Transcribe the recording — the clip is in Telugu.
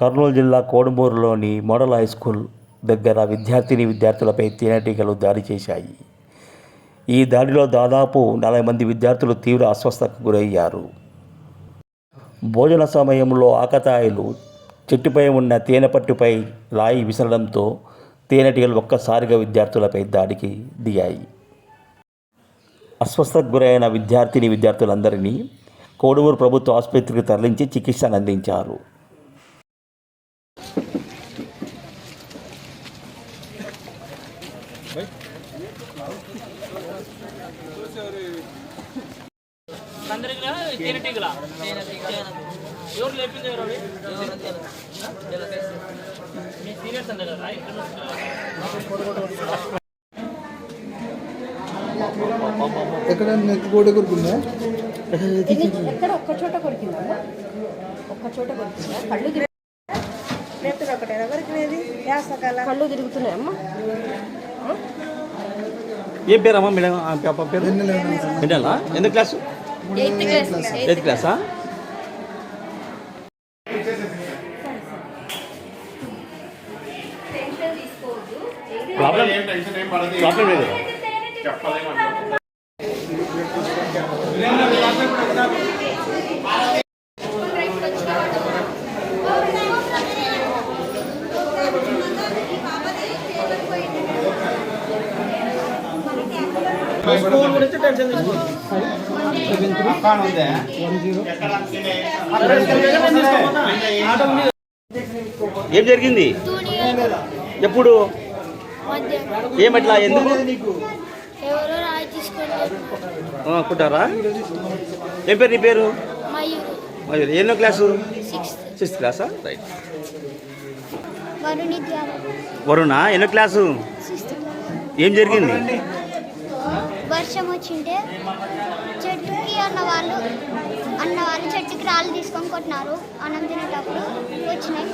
కర్నూలు జిల్లా కోడుమూరులోని మోడల్ హై స్కూల్ దగ్గర విద్యార్థిని విద్యార్థులపై తేనెటీగలు దాడి చేశాయి. ఈ దాడిలో దాదాపు నలభై మంది విద్యార్థులు తీవ్ర అస్వస్థతకు గురయ్యారు. భోజన సమయంలో ఆకతాయిలు చెట్టుపై ఉన్న తేనెపట్టుపై లాయి విసరడంతో తేనెటీగలు ఒక్కసారిగా విద్యార్థులపై దాడికి దిగాయి. అస్వస్థతకు గురైన విద్యార్థిని విద్యార్థులందరినీ కోడుమూరు ప్రభుత్వ ఆసుపత్రికి తరలించి చికిత్సను అందించారు. అందరికి తేనెటీగల? ఎవరు లేపింది ఎవరు అవి? మీ సీనియర్స్ అంటారు కదా ఇక్కడ ఎక్కడ నెక్ గోడ కొరుకుందా ఎక్కడ ఒక్క చోట కొరికిందా? ఒక్క చోట కొరికిందా? కళ్ళు ఒకటే ఎవరికి లేదు కళ్ళు తిరుగుతున్నాయమ్మా ఏం పేరమ్మా మేడం? ఆ పాప పేరు? మిడలా. ఎందుకు క్లాసు? Eighth class. ఎయిత్ క్లాసా? ప్రాబ్లం ప్రాబ్లం లేదు. ఏం జరిగింది? ఎప్పుడు? ఏమట్లా ఎందుకు? కుట్టారా? ఏం పేరు నీ పేరు? మయూరు. ఎన్నో క్లాసు? సిక్స్త్. క్లాసా? రైట్. వరుణి ఎన్నో క్లాసు. ఏం జరిగింది? వర్షం వచ్చింటే చెట్టుకి అన్న వాళ్ళు అన్న వాళ్ళు చెట్టుకి రాళ్ళు తీసుకొని కొట్టినారు. అన్నం తినేటప్పుడు వచ్చినాయి